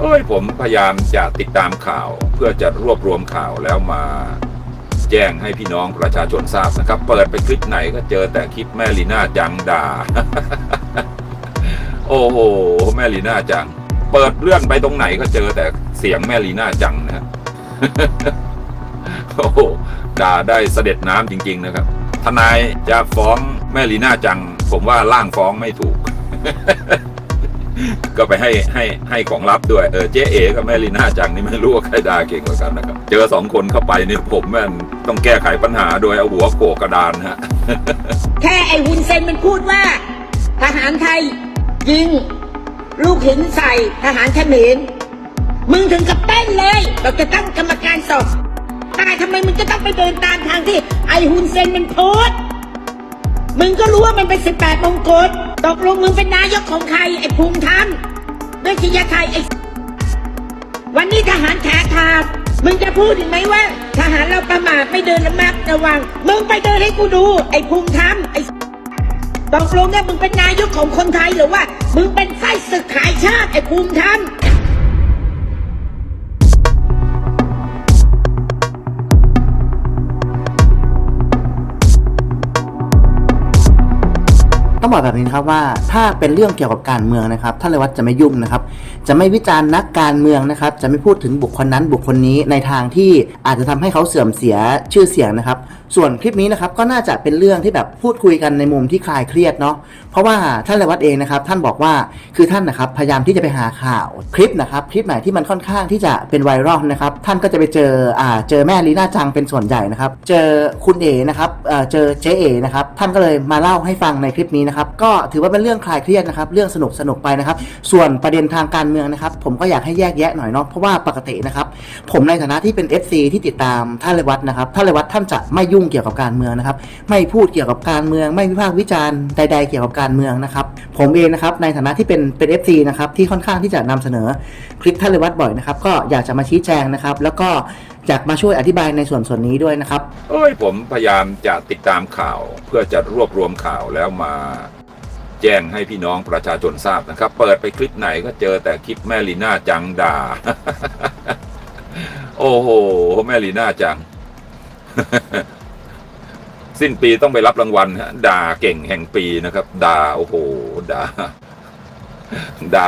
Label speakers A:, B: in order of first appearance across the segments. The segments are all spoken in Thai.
A: เอ้ยผมพยายามจะติดตามข่าวเพื่อจะรวบรวมข่าวแล้วมาแจ้งให้พี่น้องประชาชนทราบนะครับ เปิดไปคลิปไหนก็เจอแต่คลิปแม่ลีน่าจังด่า โอ้โหแม่ลีน่าจัง เปิดเลื่อนไปตรงไหนก็เจอแต่เสียงแม่ลีน่าจังนะฮะโอ้โหด่าได้เสด็จน้ำจริง ๆ นะครับ ทนายจะฟ้องแม่ลีน่าจัง ผมว่าร่างฟ้องไม่ถูก ก็ไปให้ให้ให้ของลับด้วยเออเจ๊เอ๋กับแม่ลีน่าจังนี่ไม่รู้ว่าใครด่าเก่งกว่ากันนะครับ เจอสองคนเข้าไปเนี่ยผมแม่นต้องแก้ไขปัญหาโดยเอาหัวโขกกระดานฮะ
B: แค่ไอ้วุนเซนมันพูดว่า ทหารไทยยิง ลูกหินใส่ทหารเขมรมึงถึงกับเต้นเลยเราจะตั้งกรรมการสอบแต่ทำไมมึงจะต้องไปเดินตามทางที่ไอ้ฮุนเซนมันโพสต์ มึงก็รู้ว่ามันเป็นสิบแปดมงกุฎตกลงมึงเป็นนายกของใคร ไอ้ภูมิธรรมด้วยชยไทยไอ้วันนี้ทหารแขกทาบมึงจะพูดอีกไหมว่า ทหารเราประมาทไม่เดินระมัดระวัง มึงไปเดินให้กูดู ไอ้ภูมิธรรมไอ้ตกลงเนี่ยมึงเป็นนายกของคนไทยหรือว่า มึงเป็นไส้ศึกขายชาติไอ้ภูมิธรรม
C: ต้องบอกแบบนี้ครับว่าถ้าเป็นเรื่องเกี่ยวกับการเมืองนะครับท่านเลวัตจะไม่ยุ่งนะครับจะไม่วิจารณ์นักการเมืองนะครับจะไม่พูดถึงบุคคลนั้นบุคคลนี้ในทางที่อาจจะทำให้เขาเสื่อมเสียชื่อเสียงนะครับส่วนคลิปนี้นะครับก็น่าจะเป็นเรื่องที่แบบพูดคุยกันในมุมที่คลายเครียดเนาะเพราะว่าท่านเลวัตเองนะครับท่านบอกว่าคือท่านนะครับพยายามที่จะไปหาข่าวคลิปนะครับคลิปไหนที่มันค่อนข้างที่จะเป็นไวรัลนะครับท่านก็จะไปเจออ่าเจอแม่ลีน่าจังเป็นส่วนใหญ่นะครับเจอคุณเอนะครับเอ่อเจอเจ๊เอนะครับท่านก็เลยมาเล่าให้ฟังในคลิปนี้นะครับก็ถือว่าเป็นเรื่องคลายเครียดนะครับเรื่องสนุกสนุกไปนะครับ ส่วนประเด็นทางการเมืองนะครับ ผมก็อยากให้แยกแยะหน่อยเนาะเพราะว่าปกตินะครับผมในฐานะที่เป็น FC ที่ติดตามท่านเลวัตนะครับท่านเลวัตท่านจะไม่ยุ่งเกี่ยวกับการเมืองนะครับไม่พูดเกี่ยวกับการเมือง ไม่วิพากษ์วิจารณ์ใด ๆ เกี่ยวกับการเมืองนะครับผมเองนะครับในฐานะที่เป็นเป็น FC นะครับที่ค่อนข้างที่จะนำเสนอคลิปท่านเลวัตบ่อยนะครับก็อยากจะมาชี้แจงนะครับแล้วก็อยากมาช่วยอธิบายในส่วนส่วนนี้ด้วยนะครับ
A: เอ้ยผมพยายามจะติดตามข่าวเพื่อจะรวบรวมข่าวแล้วมาแจ้งให้พี่น้องประชาชนทราบนะครับ เปิดไปคลิปไหนก็เจอแต่คลิปแม่ลีน่าจังด่า โอ้โห แม่ลีน่าจัง สิ้นปีต้องไปรับรางวัลฮะด่าเก่งแห่งปีนะครับ ด่าโอ้โห ด่า ด่า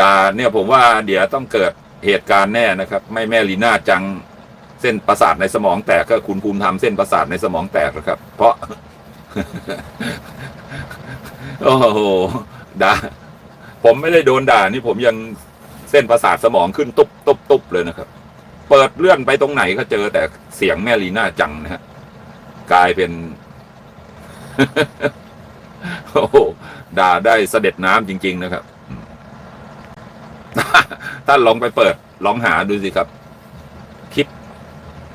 A: ด่าเนี่ยผมว่าเดี๋ยวต้องเกิด เหตุการณ์แน่นะครับ ไม่แม่ลีน่าจังเส้นประสาทในสมองแตกก็คุณภูมิธรรมเส้นประสาทในสมองแตกนะครับ เพราะ โอ้โหด่าผมไม่ได้โดนด่านี่ผมยังเส้นประสาทสมองขึ้นตุบตุบตุบเลยนะครับ เปิดเลื่อนไปตรงไหนก็เจอแต่เสียงแม่ลีน่าจังนะฮะกลายเป็น โอ้โหด่าได้เสด็จน้ำจริง ๆ นะครับ ท่านลองไปเปิด ลองหาดูสิครับ คลิป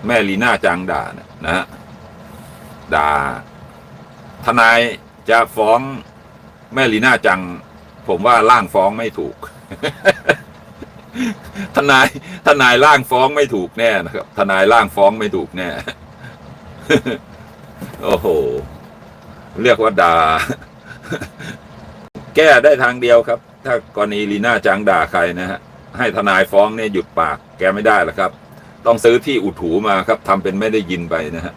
A: แม่ลีน่าจังด่านะนะฮะด่า ทนายจะฟ้องแม่ลีน่าจัง ผมว่าร่างฟ้องไม่ถูก ทนายทนายร่างฟ้องไม่ถูกแน่นะครับ ทนายร่างฟ้องไม่ถูกแน่ โอ้โห เรียกว่าด่า แก้ได้ทางเดียวครับ ถ้ากรณีลีน่าจังด่าใครนะฮะ ให้ทนายฟ้องเนี่ยหยุดปากแกไม่ได้หรอกครับ ต้องซื้อที่อุดหูมาครับทำเป็นไม่ได้ยินไปนะฮะ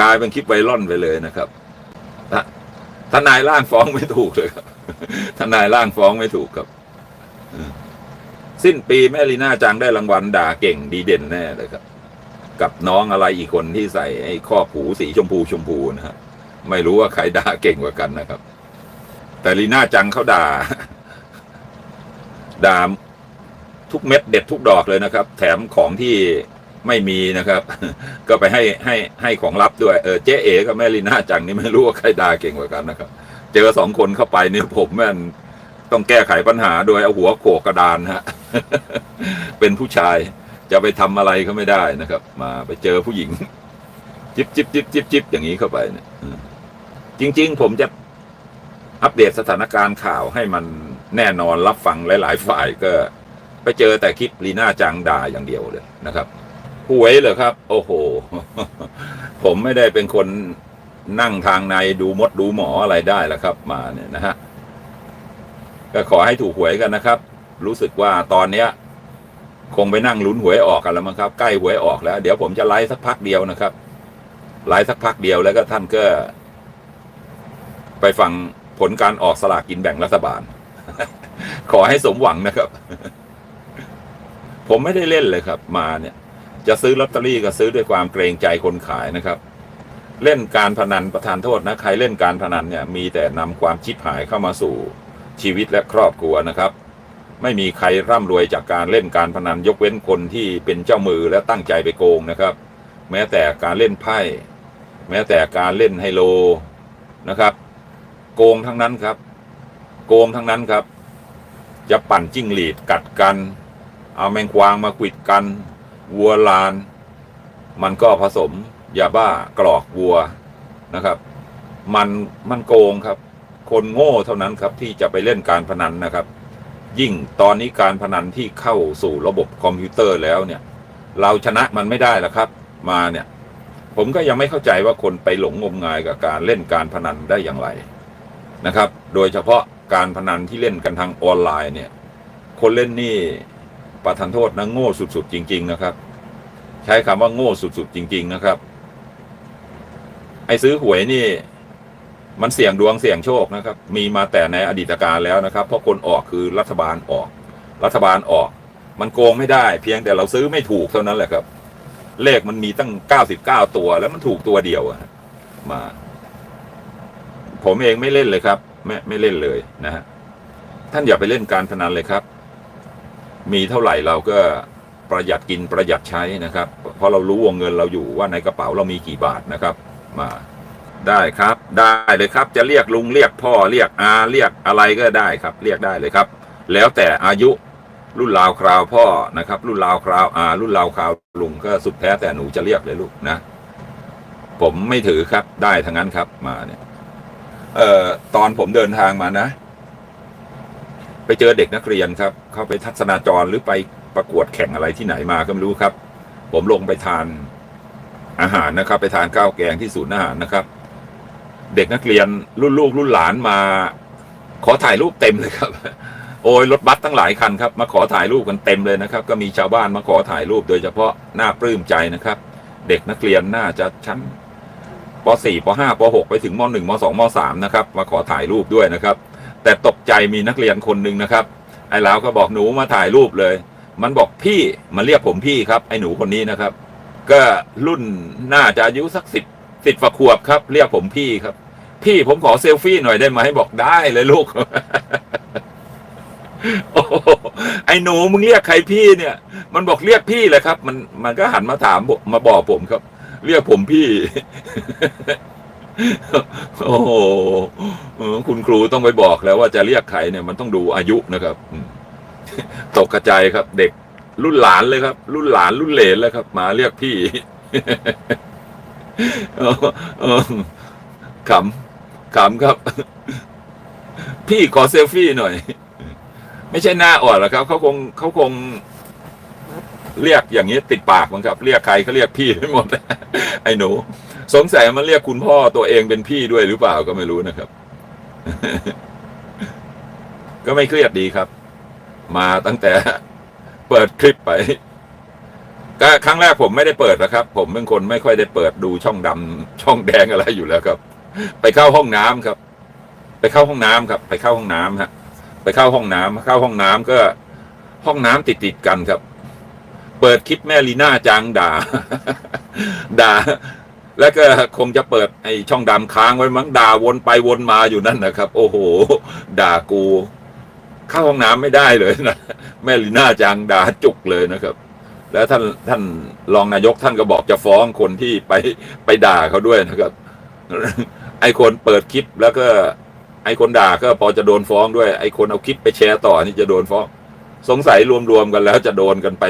A: กลายเป็นคลิปไวรัลไปเลยนะครับททนายร่างฟ้องไม่ถูกเลยครับทนายร่างฟ้องไม่ถูกครับ สิ้นปีแม่ลีน่าจังได้รางวัลด่าเก่งดีเด่นแน่เลยครับ กับน้องอะไรอีกคนที่ใส่ไอ้ข้อผูสีชมพูชมพูนะฮะไม่รู้ว่าใครด่าเก่งกว่ากันนะครับ แต่ลีน่าจังเขาด่า ด่าทุกเม็ดเด็ดทุกดอกเลยนะครับ แถมของที่ไม่มีนะครับ ก็ไปให้ให้ให้ของลับด้วยเออเจ๊เอ๋กับแม่ลีน่าจังนี่ไม่รู้ว่าใครด่าเก่งกว่ากันนะครับ เจอสองคนเข้าไปเนี่ยผมแม่นต้องแก้ไขปัญหาโดยเอาหัวโขกกระดานฮะ เป็นผู้ชายจะไปทำอะไรก็ไม่ได้นะครับ มาไปเจอผู้หญิง จิบจิบจิบจิบจิบอย่างนี้เข้าไปเนี่ยจริง ๆ ผมจะ อัปเดตสถานการณ์ข่าวให้มันแน่นอนรับฟังหลาย ๆ ฝ่ายก็ไปเจอแต่คลิปลีน่าจังด่าอย่างเดียวเลยนะครับหวยเหรอครับ โอ้โห ผมไม่ได้เป็นคนนั่งทางในดูมดดูหมออะไรได้แล้วครับ มาเนี่ยนะฮะก็ขอให้ถูกหวยกันนะครับ รู้สึกว่าตอนเนี้ย คงไปนั่งลุ้นหวยออกกันแล้วมั้งครับ ใกล้หวยออกแล้ว เดี๋ยวผมจะไลฟ์สักพักเดียวนะครับไลฟ์สักพักเดียวแล้วก็ท่านก็ ไปฟัง ผลการออกสลากกินแบ่งรัฐบาล ขอให้สมหวังนะครับ ผมไม่ได้เล่นเลยครับ มาเนี่ย จะซื้อลอตเตอรี่ก็ซื้อด้วยความเกรงใจคนขายนะครับ เล่นการพนันประทานโทษนะ ใครเล่นการพนันเนี่ย มีแต่นำความชิบหายเข้ามาสู่ชีวิตและครอบครัวนะครับ ไม่มีใครร่ำรวยจากการเล่นการพนันยกเว้นคนที่เป็นเจ้ามือและตั้งใจไปโกงนะครับ แม้แต่การเล่นไพ่ แม้แต่การเล่นไฮโลนะครับ โกงทั้งนั้นครับ โกงทั้งนั้นครับ จะปั่นจิ้งหรีดกัดกัน เอาแมงกวางมาขิดกัน วัวลาน มันก็ผสมยาบ้ากรอกวัวนะครับ มันมันโกงครับ คนโง่เท่านั้นครับที่จะไปเล่นการพนันนะครับ ยิ่งตอนนี้การพนันที่เข้าสู่ระบบคอมพิวเตอร์แล้วเนี่ย เราชนะมันไม่ได้ล้วครับ มาเนี่ย ผมก็ยังไม่เข้าใจว่าคนไปหลงงมงายกับการเล่นการพนันได้อย่างไร นะครับ โดยเฉพาะการพนันที่เล่นกันทางออนไลน์เนี่ย คนเล่นนี่ประทานโทษนะโง่สุดๆ จริง ๆ นะครับ ใช้คำว่าโง่สุดๆ จริง ๆ นะครับ ไอ้ซื้อหวยนี่ มันเสี่ยงดวงเสี่ยงโชคนะครับ มีมาแต่ในอดีตการแล้วนะครับ เพราะคนออกคือรัฐบาลออก รัฐบาลออก มันโกงไม่ได้ เพียงแต่เราซื้อไม่ถูกเท่านั้นแหละครับ เลขมันมีตั้งเก้าสิบเก้าตัว แล้วมันถูกตัวเดียวอะมา ผมเองไม่เล่นเลยครับ ไม่ไม่เล่นเลยนะฮะท่านอย่าไปเล่นการพนันเลยครับ มีเท่าไหร่เราก็ประหยัดกินประหยัดใช้นะครับ เพราะเรารู้วงเงินเราอยู่ว่าในกระเป๋าเรามีกี่บาทนะครับ มาได้ครับ ได้เลยครับ จะเรียกลุงเรียกพ่อเรียกอาเรียกอะไรก็ได้ครับ เรียกได้เลยครับ แล้วแต่อายุรุ่นราวคราวพ่อนะครับ รุ่นราวคราวอารุ่นราวคราวลุงก็สุดแท้แต่หนูจะเรียกเลยลูกนะ ผมไม่ถือครับได้ทั้งนั้นครับมาเนี่ย เอ่อตอนผมเดินทางมานะ ไปเจอเด็กนักเรียนครับ เข้าไปทัศนาจรหรือไปประกวดแข่งอะไรที่ไหนมาก็ไม่รู้ครับ ผมลงไปทานอาหารนะครับ ไปทานข้าวแกงที่ศูนย์อาหารนะครับ เด็กนักเรียนรุ่นลูกรุ่นหลานมา ขอถ่ายรูปเต็มเลยครับโอ้ยรถบัสตั้งหลายคันครับมาขอถ่ายรูปกันเต็มเลยนะครับ ก็มีชาวบ้านมาขอถ่ายรูปโดยเฉพาะหน้าปลื้มใจนะครับ เด็กนักเรียนน่าจะชั้น ป .4 ป .5 ป .6 ไปถึงม .1 ม .2 ม .3 นะครับ มาขอถ่ายรูปด้วยนะครับ แต่ตกใจมีนักเรียนคนหนึ่งนะครับ ไอ้ล้วก็บอกหนูมาถ่ายรูปเลย มันบอกพี่มาเรียกผมพี่ครับ ไอ้หนูคนนี้นะครับ ก็รุ่นน่าจะอายุสักสิบสิบกว่าขวบครับ เรียกผมพี่ครับ พี่ผมขอเซลฟี่หน่อยได้ไหมบอกได้เลยลูกโอ้ไอ้หนูมึงเรียกใครพี่เนี่ย มันบอกเรียกพี่แหละครับ มันมันก็หันมาถามมมาบอกผมครับ เรียกผมพี่ โอ้โหคุณครูต้องไปบอกแล้วว่าจะเรียกใครเนี่ยมันต้องดูอายุนะครับตกกระจายครับ เด็กรุ่นหลานเลยครับ รุ่นหลานรุ่นเหลนแล้วครับ มาเรียกพี่ขำขำครับ พี่ขอเซลฟี่หน่อย ไม่ใช่หน้าอ่อนหรอกครับเขาคงเขาคง เรียกอย่างนี้ติดปากมั้งครับ เรียกใครก็เรียกพี่ไปหมด ไอ้หนู สงสัยมันเรียกคุณพ่อตัวเองเป็นพี่ด้วยหรือเปล่าก็ไม่รู้นะครับ ก็ไม่เครียดดีครับ มาตั้งแต่เปิดคลิปไปก็ครั้งแรกผมไม่ได้เปิดนะครับ ผมเป็นคนไม่ค่อยได้เปิดดูช่องดำช่องแดงอะไรอยู่แล้วครับ ไปเข้าห้องน้ำครับ ไปเข้าห้องน้ำครับ ไปเข้าห้องน้ำฮะ ไปเข้าห้องน้ำเข้าห้องน้ำก็ห้องน้ำติดติดกันครับ เปิดคลิปแม่ลีน่าจังด่า ด่า แล้วก็คงจะเปิดไอ้ช่องดำค้างไว้มั้งด่าวนไปวนมาอยู่นั่นนะครับ โอ้โห ด่ากู เข้าห้องน้ำไม่ได้เลยนะแม่ลีน่าจังด่าจุกเลยนะครับ แล้วท่านท่านรองนายกท่านก็บอกจะฟ้องคนที่ไปไปด่าเขาด้วยนะครับ ไอคนเปิดคลิปแล้วก็ ไอคนด่าก็พอจะโดนฟ้องด้วยไอคนเอาคลิปไปแชร์ต่อนี่จะโดนฟ้อง สงสัยรวมๆกันแล้วจะโดนกันไป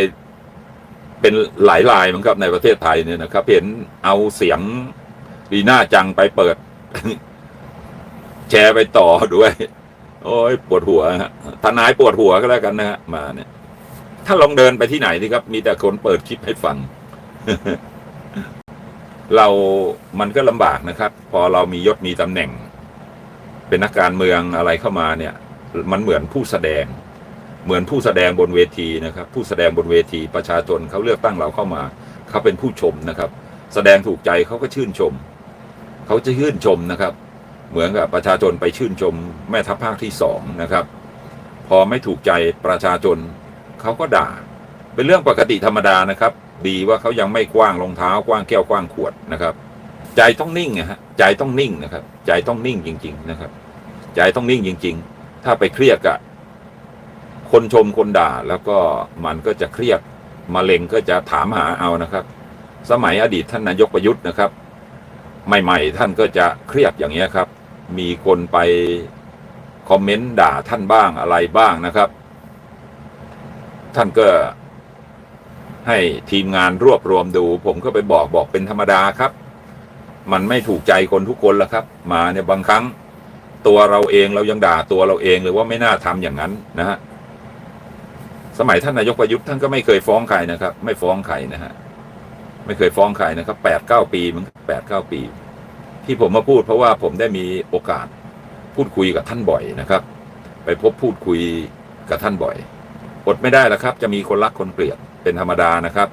A: เป็นหลายลายมั้งครับในประเทศไทยเนี่ยนะครับ เห็นเอาเสียงลีน่าจังไปเปิด แชร์ไปต่อด้วย โอ้ยปวดหัวฮะทนายปวดหัวก็แล้วกันนะฮะมาเนี่ย ถ้าลองเดินไปที่ไหนนี่ครับ มีแต่คนเปิดคลิปให้ฟัง เรามันก็ลำบากนะครับ พอเรามียศมีตำแหน่ง เป็นนักการเมืองอะไรเข้ามาเนี่ย มันเหมือนผู้แสดง เหมือนผู้แสดงบนเวทีนะครับ ผู้แสดงบนเวทีประชาชนเขาเลือกตั้งเราเข้ามา เขาเป็นผู้ชมนะครับ แสดงถูกใจเขาก็ชื่นชม เขาจะชื่นชมนะครับ เหมือนกับประชาชนไปชื่นชมแม่ทัพภาคที่สองนะครับ พอไม่ถูกใจประชาชนเขาก็ด่า เป็นเรื่องปกติธรรมดานะครับ ดีว่าเขายังไม่กว้างรองเท้ากว้างแก้วกว้างขวดนะครับ ใจต้องนิ่งนะฮะใจต้องนิ่งนะครับ ใจต้องนิ่งจริง ๆ นะครับ ใจต้องนิ่งจริง ๆ ถ้าไปเครียดกับ คนชมคนด่าแล้วก็มันก็จะเครียดมะเร็งก็จะถามหาเอานะครับ สมัยอดีตท่านนายกประยุทธ์นะครับ ใหม่ ๆ ท่านก็จะเครียดอย่างนี้ยครับ มีคนไปคอมเมนต์ด่าท่านบ้างอะไรบ้างนะครับ ท่านก็ให้ทีมงานรวบรวมดู ผมก็ไปบอกบอกเป็นธรรมดาครับ มันไม่ถูกใจคนทุกคนแล้วครับ มาเนี่ยบางครั้ง ตัวเราเองเรายังด่าตัวเราเองเลยว่าไม่น่าทำอย่างนั้นนะฮะ สมัยท่านนายกประยุทธ์ท่านก็ไม่เคยฟ้องใครนะครับ ไม่ฟ้องใครนะฮะไม่เคยฟ้องใครนะครับแปดเก้าปีมันแปดเก้าปี ที่ผมมาพูดเพราะว่าผมได้มีโอกาสพูดคุยกับท่านบ่อยนะครับ ไปพบพูดคุยกับท่านบ่อยอดไม่ได้แล้วครับ จะมีคนรักคนเกลียดเป็นธรรมดานะครับ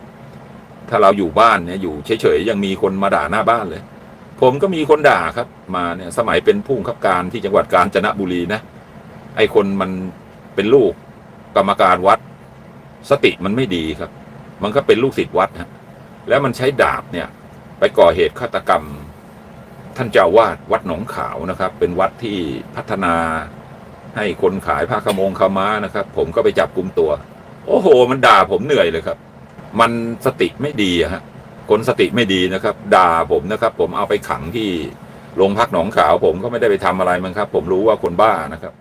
A: ถ้าเราอยู่บ้านเนี่ยอยู่เฉยๆยังมีคนมาด่าหน้าบ้านเลย ผมก็มีคนด่าครับ มาเนี่ยสมัยเป็นผู้บับการที่จังหวัดกาญจนบุรีนะไอ้คนมันเป็นลูกกรรมการวัด สติมันไม่ดีครับ มันก็เป็นลูกศิษย์วัดฮะแล้วมันใช้ดาบเนี่ย ไปก่อเหตุฆาตกรรม ท่านเจ้าวาดวัดหนองขาวนะครับ เป็นวัดที่พัฒนาให้คนขายผ้าขมงขาม้านะครับ ผมก็ไปจับกลุ่มตัว โอ้โห มันด่าผมเหนื่อยเลยครับ มันสติไม่ดีฮะคนสติไม่ดีนะครับ ด่าผมนะครับ ผมเอาไปขังที่โรงพักหนองขาว ผมก็ไม่ได้ไปทำอะไรมันครับ ผมรู้ว่าคนบ้านะครับ